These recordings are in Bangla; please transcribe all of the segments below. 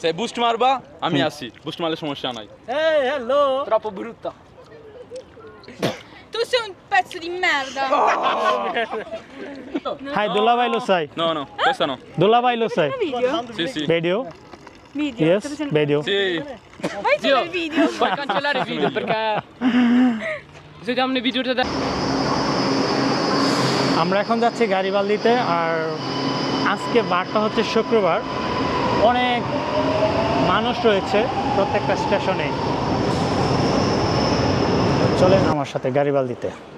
সে বুস্ট মারবা আমি আসি বুস্ট মারলে সমস্যা নাই। এ ভাই লসাই। নো নো পেছ নো ভাই লসাই। See see video video see video আমরা এখন যাচ্ছি গাড়িবাল দিতে আর আজকে বারটা হচ্ছে শুক্রবার। অনেক মানুষ রয়েছে প্রত্যেকটা স্টেশনে চলেন আমার সাথে গাড়িবাল্দিতে সো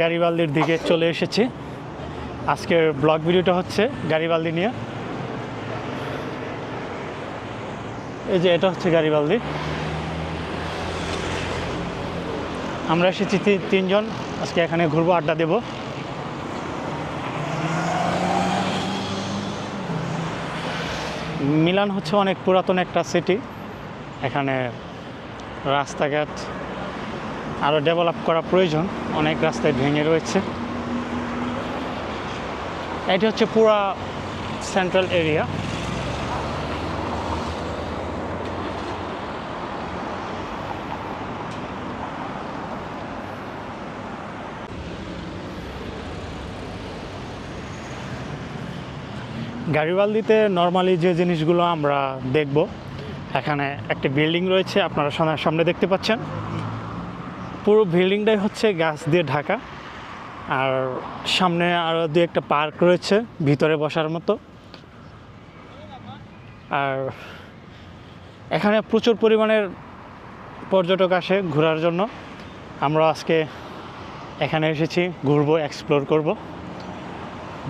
গাড়িবালদির দিকে চলে এসেছি। আজকের ব্লগ ভিডিওটা হচ্ছে গাড়িবালদি নিয়ে। এই যে এটা হচ্ছে গাড়িবালদি আমরা এসেছি তিনজন, আজকে এখানে ঘুরবো, আড্ডা দেব। মিলান হচ্ছে অনেক পুরাতন একটা সিটি এখানে রাস্তাঘাট আরও ডেভেলপ করা প্রয়োজন, অনেক রাস্তায় ভেঙে রয়েছে। এটি হচ্ছে পুরা সেন্ট্রাল এরিয়া গাড়িওয়ালদিতে নর্মালি যে জিনিসগুলো আমরা দেখব, এখানে একটি বিল্ডিং রয়েছে, আপনারা সামনে- সামনে দেখতে পাচ্ছেন। পুরো বিল্ডিংটাই হচ্ছে গাছ দিয়ে ঢাকা। আর সামনে আরও দু একটা পার্ক রয়েছে ভিতরে বসার মতো। আর এখানে প্রচুর পরিমাণের পর্যটক আসে ঘোরার জন্য। আমরা আজকে এখানে এসেছি, ঘুরবো এক্সপ্লোর করব।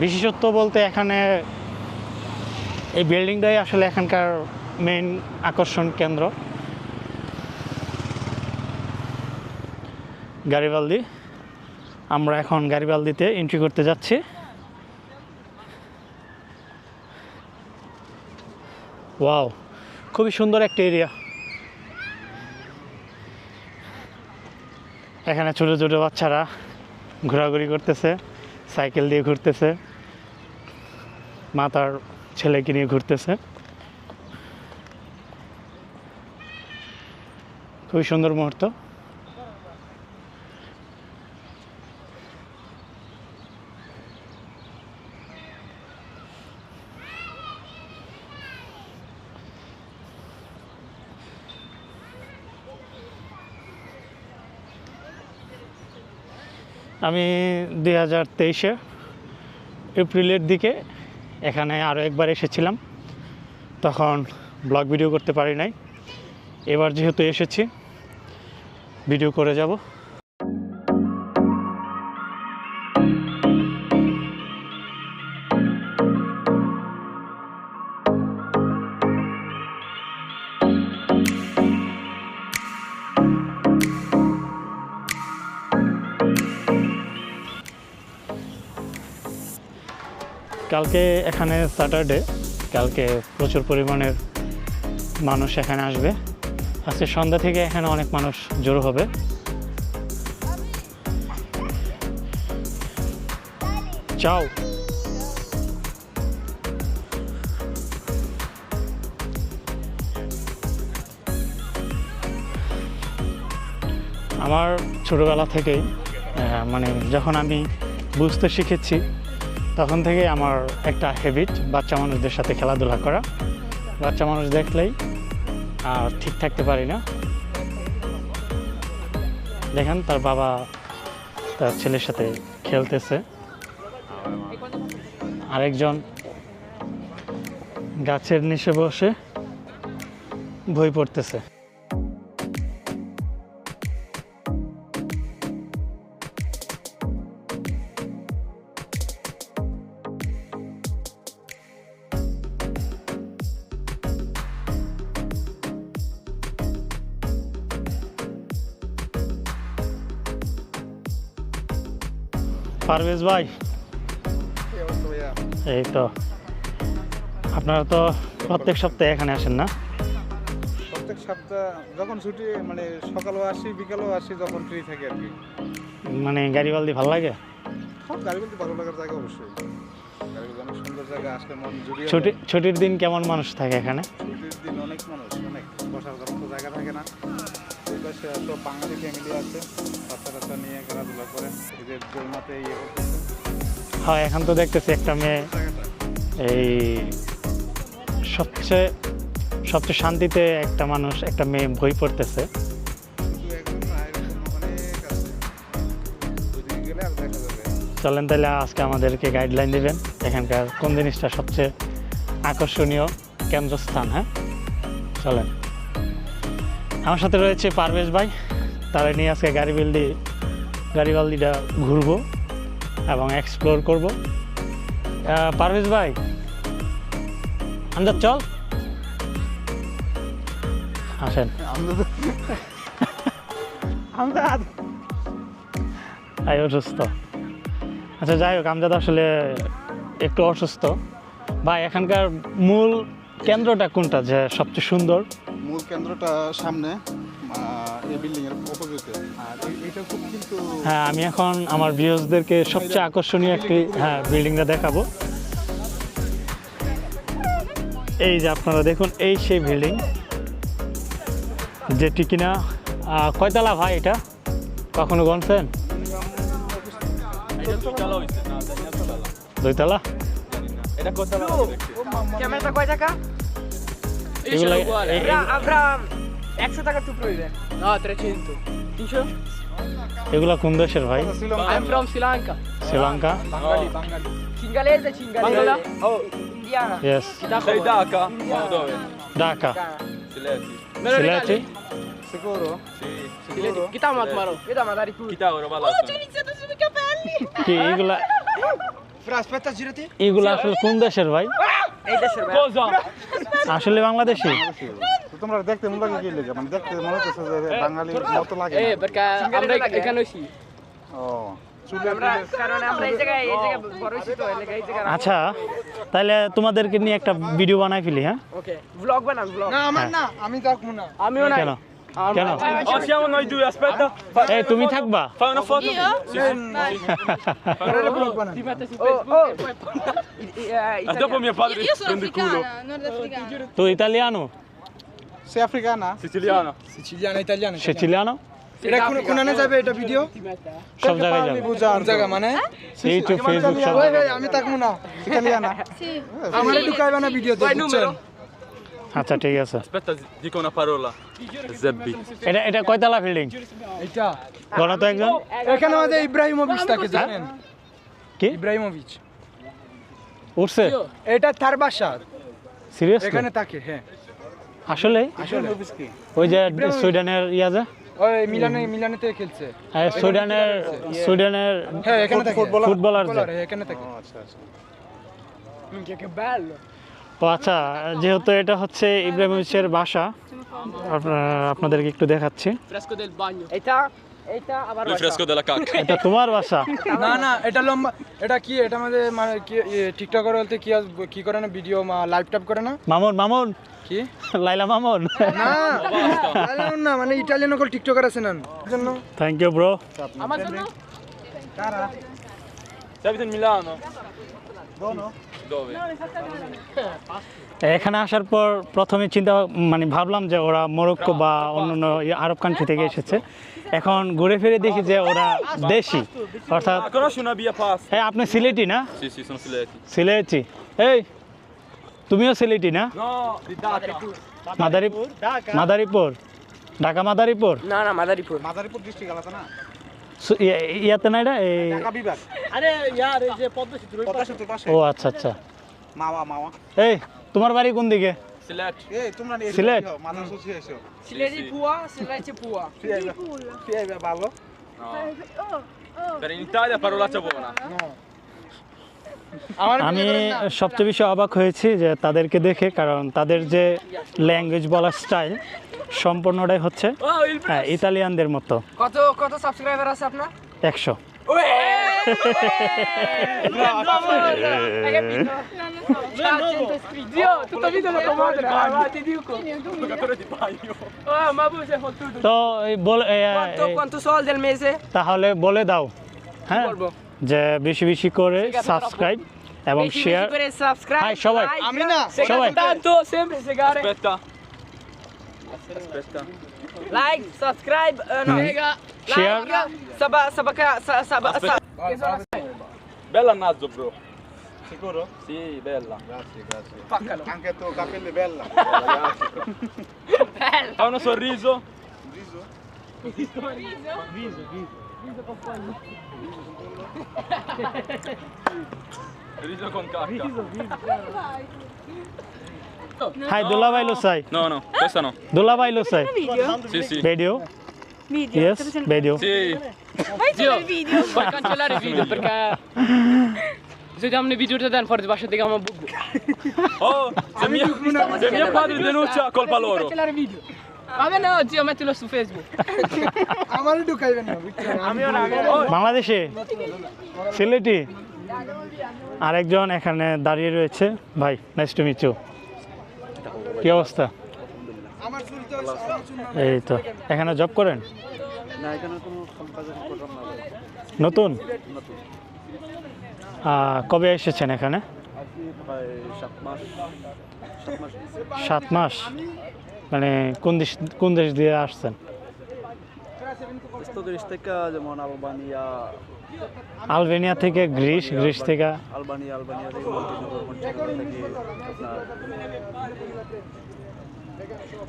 বিশেষত্ব বলতে এখানে এই বিল্ডিংটাই আসলে এখানকার মেইন আকর্ষণ কেন্দ্র। গাড়িবালদি আমরা এখন গাড়িবালদিতে এন্ট্রি করতে যাচ্ছি। ওয়াও খুবই সুন্দর একটা এরিয়া এখানে ছোটো ছোটো বাচ্চারা ঘোরাঘুরি করতেছে, সাইকেল দিয়ে ঘুরতেছে মা তার ছেলেকে নিয়ে ঘুরতেছে। খুবই সুন্দর মুহূর্ত। আমি দুই হাজার তেইশে এপ্রিলের দিকে এখানে আরও একবার এসেছিলাম। তখন ব্লগ ভিডিও করতে পারি নাই। এবার যেহেতু এসেছি, ভিডিও করে যাব। কালকে এখানে স্যাটারডে কালকে প্রচুর পরিমাণের মানুষ এখানে আসবে। আজকে সন্ধ্যা থেকে এখানে অনেক মানুষ জড়ো হবে। চাও। আমার ছোটোবেলা থেকেই মানে যখন আমি বুঝতে শিখেছি তখন থেকে আমার একটা হ্যাবিট বাচ্চা মানুষদের সাথে খেলাধুলা করা। বাচ্চা মানুষ দেখলেই আর ঠিক থাকতে পারি না। দেখেন, তার বাবা তার ছেলের সাথে খেলতেছে। আরেকজন গাছের নিচে বসে বই পড়তেছে। পারভেজ ভাই? এই তো। আপনারা তো প্রত্যেক সপ্তাহে এখানে আসেন না? প্রত্যেক সপ্তাহ যখন ছুটি মানে সকালেও আসি বিকালেও আসি যখন ফ্রি থাকি আর কি। মানে গাড়িওয়ালদি ভালো লাগে? সব গাড়ি ভালো লাগার জায়গা অবশ্যই। গাড়িগুলো অনেক সুন্দর জায়গা আসলে মন জুড়িয়ে ছুটি ছুটির দিন কেমন মানুষ থাকে এখানে? ছুটির দিন অনেক মানুষ এই পাশে সব বাঙালি ফ্যামিলি আছে। বাচ্চা কাচ্চা নিয়ে খেলাধুলা করে এদের জন্মাতে ইয়ে করতেছে। হয় এখন তো দেখতেছি একটা মেয়ে এই সবচেয়ে সবচেয়ে শান্তিতে একটা মানুষ একটা মেয়ে বই পড়তেছে। চলেন তাহলে আজকে আমাদেরকে গাইডলাইন দিবেন এখানকার কোন জিনিসটা সবচেয়ে আকর্ষণীয় কেন্দ্রস্থান হ্যাঁ? চলেন। আমার সাথে রয়েছে পারভেজ ভাই। তারা নিয়ে আজকে গাড়ি বিলদি গাড়ি বালদিটা ঘুরবো এবং এক্সপ্লোর করব। পারভেজ ভাই আন্দাজ চল। আসেন। তাই অসুস্থ। আচ্ছা যাই হোক আমজাদ আসলে একটু অসুস্থ। ভাই এখানকার মূল কেন্দ্রটা কোনটা যে সবচেয়ে সুন্দর? কেন্দ্রটা সামনে এই বিল্ডিং এর অপোজিটে। আর এই- খুব কিন্তু হ্যাঁ আমি এখন আমার ভিউজদেরকে সবচেয়ে আকর্ষণীয় একটি হ্যাঁ বিল্ডিংটা দেখাবো। এই যে আপনারা দেখুন এই সেই বিল্ডিং যেটি কিনা কয়তলা ভাই এটা? কখনো গনছেন দুইতলা এটা দেখছি। ক্যামেরাটা কয় টাকা? এগুলা এই- Abra- Abraham, 100 টাকা টুকরো হইবে No, 300. 300? এগুলা কোন দেশের ভাই I'm from Sri Lanka. Sri Lanka Bengali Bengali Cingalese, cingalese. Oh, indiana. Yes Sei Dhaka? Ma dove? Dhaka Sileti. Sylheti সিকিউরো Sì. সিকিউরো Chi t'ha Matmaro? Io da Madari qui. Chi t'auro Oh, palazzo? ci ho iniziato sui capelli! কি এগুলা Fra, aspetta, girati. এগুলা আসলে কোন দেশের ভাই? আসলে বাংলাদেশি? তোমরা দেখতে মনে লাগে কি লেগে? মানে দেখতে মনে হচ্ছে যে বাঙালির মতো লাগে না। আমরা এখানে হইছি। ও চুলে আমরা কারণ আমরা এই জায়গায় এই জায়গায় বড় হইছি তো এই জায়গায় আচ্ছা তাহলে তোমাদেরকে নিয়ে একটা ভিডিও বানাই ফেলি হ্যাঁ? ওকে ব্লগ বানান ব্লগ না আমার না আমি থাকব না। আমিও না কেন কেন Oh, siamo noi due, aspetta. এই তুমি থাকবা Fai una foto. Io? Vai. ti mette su Facebook e poi E dopo mio padre Io, io sono prende il culo. africana, nordafricana. তো ইতালিয়ানো সে আফ্রিকানা Siciliano. siciliano italiano সিচিলিয়ানো এটা কোন কোন না যাবে এটা ভিডিও সব জায়গায় যাবে বুঝার জায়গা মানে ইউটিউব ফেসবুক সব ওই জায়গায়। ভাই আমি থাকব না ইতালিয়ানা Sì. আমারে ঢুকাইবা না ভিডিওতে বুঝছেন আচ্ছা ঠিক আছে। Aspetta, dico una parola. Zebbi. এটা এটা কয়তলা বিল্ডিং এটা গণা তো একজন। এখানে আমাদের ইব্রাহিমোভিচ থাকে জানেন। কি? ইব্রাহিমোভিচ। উঠছে। এটা তার বাসা। সিরিয়াসলি এখানে থাকে হ্যাঁ। আসলে? আসলে। ওই যে সুইডেনের ইয়া যে? ওই মিলানে মিলানেতে খেলছে। হ্যাঁ, সুইডেনের সুইডেনের হ্যাঁ এখানে থাকে। ফুটবলার যে। ফুটবলার এখানে থাকে। আচ্ছা আচ্ছা। ও আচ্ছা যেহেতু এটা হচ্ছে ইব্রাহিমের বাসা আপনাদেরকে একটু দেখাচ্ছি। Fresco del bagno. এটা এটা আবার Il fresco della cacca. এটা তোমার বাসা? না না এটা লম্বা এটা কি এটা আমাদের মানে কি টিকটকার বলতে কি কি করে না ভিডিও লাইভ টাইপ করে না? মামুন মামুন। কি? লাইলা মামুন। না মানে ইটালিয়ান কল টিকটকার আছে না জন্য। থ্যাংক ইউ ব্রো আমার জন্য? এখানে আসার পর প্রথমে চিন্তা মানে ভাবলাম যে ওরা মরক্কো বা অন্যান্য আরব কান্ট্রি থেকে এসেছে। এখন ঘুরে ফিরে দেখি যে ওরা দেশি অর্থাৎ? এই আপনি সিলেটি না. সিলেটি। এই তুমিও সিলেটি না. মাদারীপুর মাদারীপুর। ঢাকা মাদারীপুর। না না মাদারীপুর। মাদারীপুর ডিস্ট্রিক্ট আলাদা না? ইয়াতে না এটা? এই ঢাকা বিভাগ। আরে ইয়ার এই যে পদ্মা সেতু পদ্মা সেতুর পাশে। ও আচ্ছা আচ্ছা। মাওয়া মাওয়া। এই তোমার বাড়ি কোন দিকে? সিলেট। এই তোমরা নিয়ে সিলেট? মাদার সুসি এসো। সিলেটি পুয়া সিলেটি পুয়া। কি আইবে ভালো। Oh, oh. Per in Italia parolaccia buona. আমার আমি সবচেয়ে বেশি অবাক হয়েছি যে তাদেরকে দেখে কারণ তাদের যে ল্যাঙ্গুয়েজ বলার স্টাইল সম্পূর্ণটাই হচ্ছে হ্যাঁ ইতালিয়ানদের মতো। কত কত সাবস্ক্রাইবার আছে আপনার? একশো. তো? তাহলে বলে দাও হ্যাঁ? বলব? যে বেশি বেশি করে Sì, che সাবস্ক্রাইব এবং Beşi share beşi per il subscribe. Hai, shovai. like, আমি না Shovai. segare tanto, sempre segare. Aspetta. Aspetta. Like, subscribe, eh, no. Share. Like, saba, sabaka, sa, saba, sa. Bella Nazzo, bro. Sicuro? Sì, bella. Grazie, grazie. Spaccalo. Anche tu capelli bella. Fa uno sorriso. Riso? Riso con cacca. Hi দুলাভাই লোসাই No, no, questa no. দুলাভাই লোসাই Video? Sì, sì. Video Video? Yes Sto facendo- video Sì. Fai tu il video? Puoi cancellare il video perché se diamo nei video dan fuori bascia di gamma bubu. Oh, se, mia, se mio padre denuncia, colpa loro. Cancellare il video. Vabbè no, zio, mettilo su Facebook. আমার ঢুকাইবেন না আমি বাংলাদেশে সিলেটি আরেকজন এখানে দাঁড়িয়ে রয়েছে। ভাই নাইস টু মিট ইউ কি অবস্থা? আমার আমার না। এই তো। এখানে জব করেন? নতুন? কবে এসেছেন এখানে? সাত মাস। মানে কোন দেশ কোন দেশ দিয়ে আসছেন যেমন আলবানিয়া আলবেনিয়া থেকে গ্রিস গ্রিস থেকে আলবানিয়া আলবানিয়া থেকে থেকে আপনার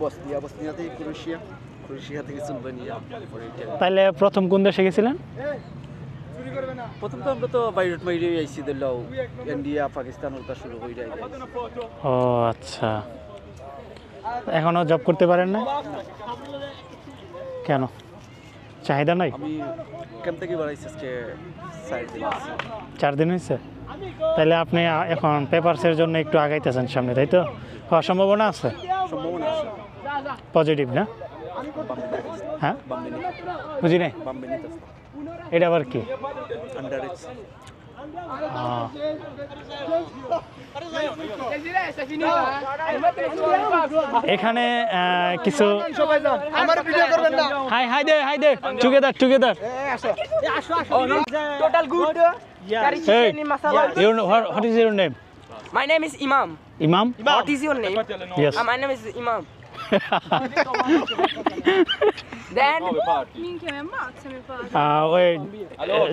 বসনিয়া বসনিয়া থেকে ক্রোয়েশিয়া ক্রোয়েশিয়া থেকে সুলবানিয়া তাহলে প্রথম কোন দেশে গেছিলেন প্রথম তো আমরা তো বাইরে বাইরে আইসি দিলাও ইন্ডিয়া পাকিস্তান ওটা শুরু হয়ে যায় ও আচ্ছা এখনও জব করতে পারেন না কেন? চাহিদা নাই। চার দিন? হয়েছে তাহলে আপনি এখন পেপারসের জন্য একটু আগাইতেছেন সামনে তাই তো? হওয়ার সম্ভাবনা আছে? পজিটিভ না? হ্যাঁ? বুঝি নাই? এটা আবার কি? এখানে কিছু hi hi they hi they together Imam Imam what is your name yes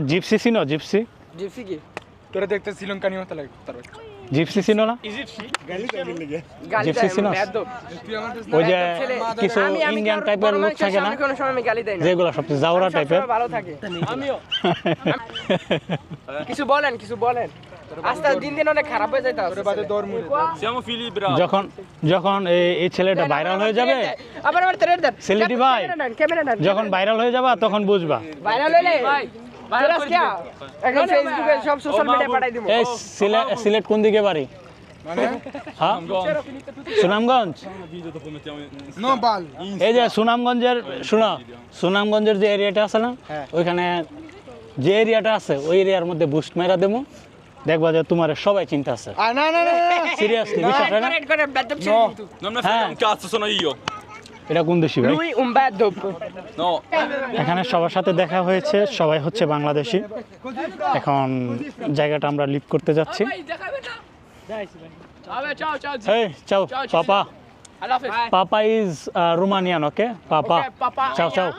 gypsy সিনো gypsy gypsy কি তোরা দেখতে শ্রীলঙ্কা নিয়ে তাহলে জিপসি চিনো না আমার ওই যে কিছু ইন্ডিয়ান টাইপের লোক থাকে না সামনে কোনো সময় আমি গালি দেই না। যেগুলো সবচেয়ে জাউরা টাইপের ভালো থাকে। কিছু বলেন কিছু বলেন। হয়ে. যখন যখন এই ছেলেটা ভাইরাল হয়ে যাবে আবার ভাই। যখন ভাইরাল হয়ে যাবা তখন বুঝবা। ভাইরাল এখন ফেসবুকে সব সোশ্যাল মিডিয়ায় পাঠাই দিমু এই সিলেট সিলেট কোন দিকে বাড়ি মানে হ্যাঁ সুনামগঞ্জ এই যে সুনামগঞ্জের শোনো সুনামগঞ্জের যে এরিয়াটা আছে না ওইখানে যে এরিয়াটা আছে ওই এরিয়ার মধ্যে বুস্ট মেরা দেবো দেখবা যে তোমার সবাই চিন্তা আছে আ না না না না। সিরিয়াসলি বিশ্বাস হয় না এটা কোন দেশি ভাই? এখানে সবার সাথে দেখা হয়েছে সবাই হচ্ছে বাংলাদেশি। এখন জায়গাটা আমরা লিভ করতে যাচ্ছি। চাও পাপা। পাপা ইজ রোমানিয়ান ওকে পাপা। চাও চাও।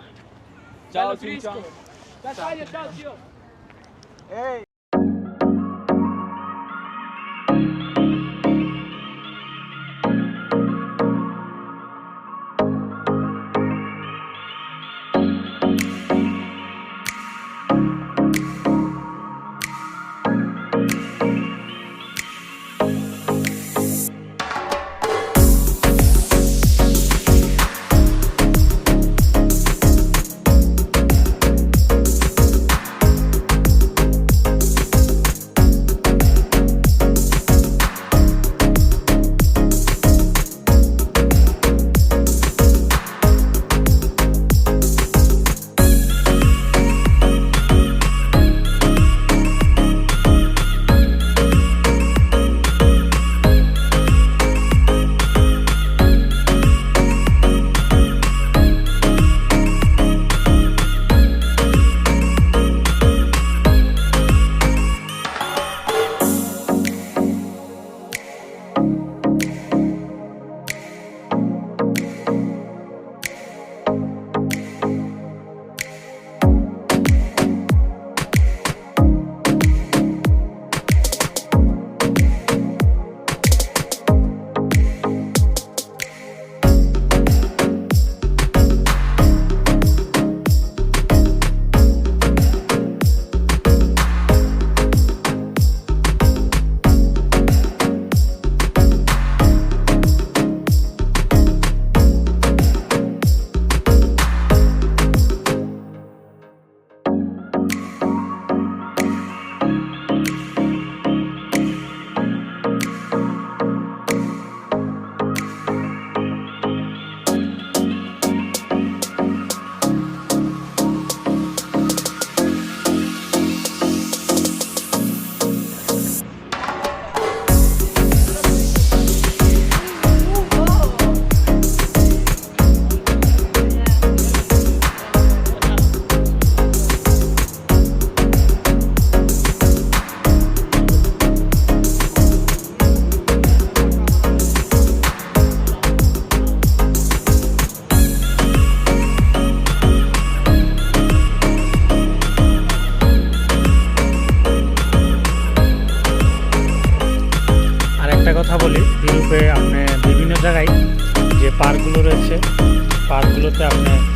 Ciao, zio.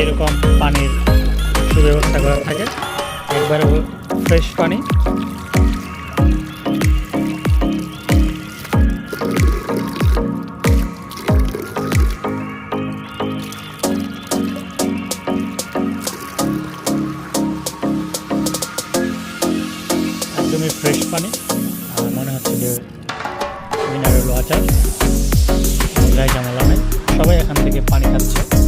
এরকম পানির সুব্যবস্থা করা থাকে একবারে ফ্রেশ পানি একদমই ফ্রেশ পানি আর মনে হচ্ছে যে মিনারেল ওয়াটার সবাই এখান থেকে পানি খাচ্ছে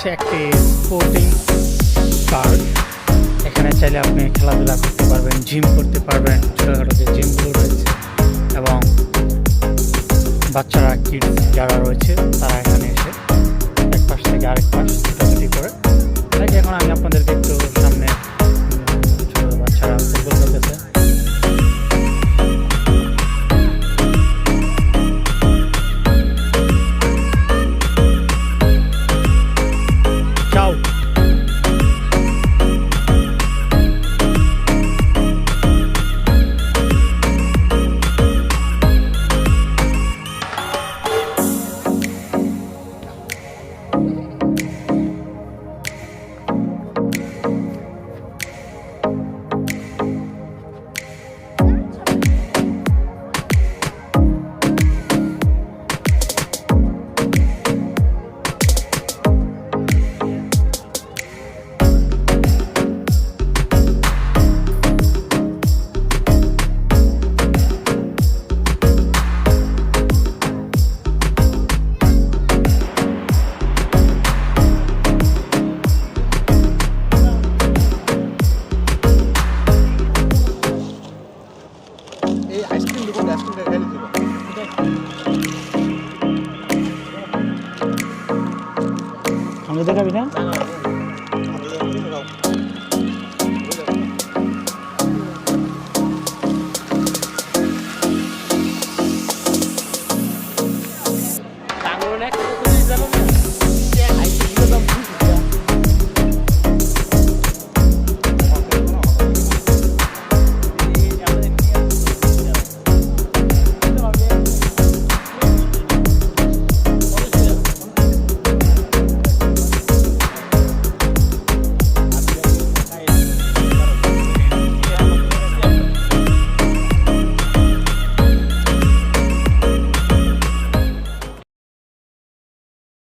হচ্ছে একটি স্পোর্টিং পার্ক এখানে চাইলে আপনি খেলাধুলা করতে পারবেন জিম করতে পারবেন, ছোটোখাটো যে জিমগুলো রয়েছে। এবং বাচ্চারা কি যারা রয়েছে, তারা এখানে এসে এক পাশ থেকে আরেক পাশ ছোটাছুটি করে। এখন আমি আপনাদেরকে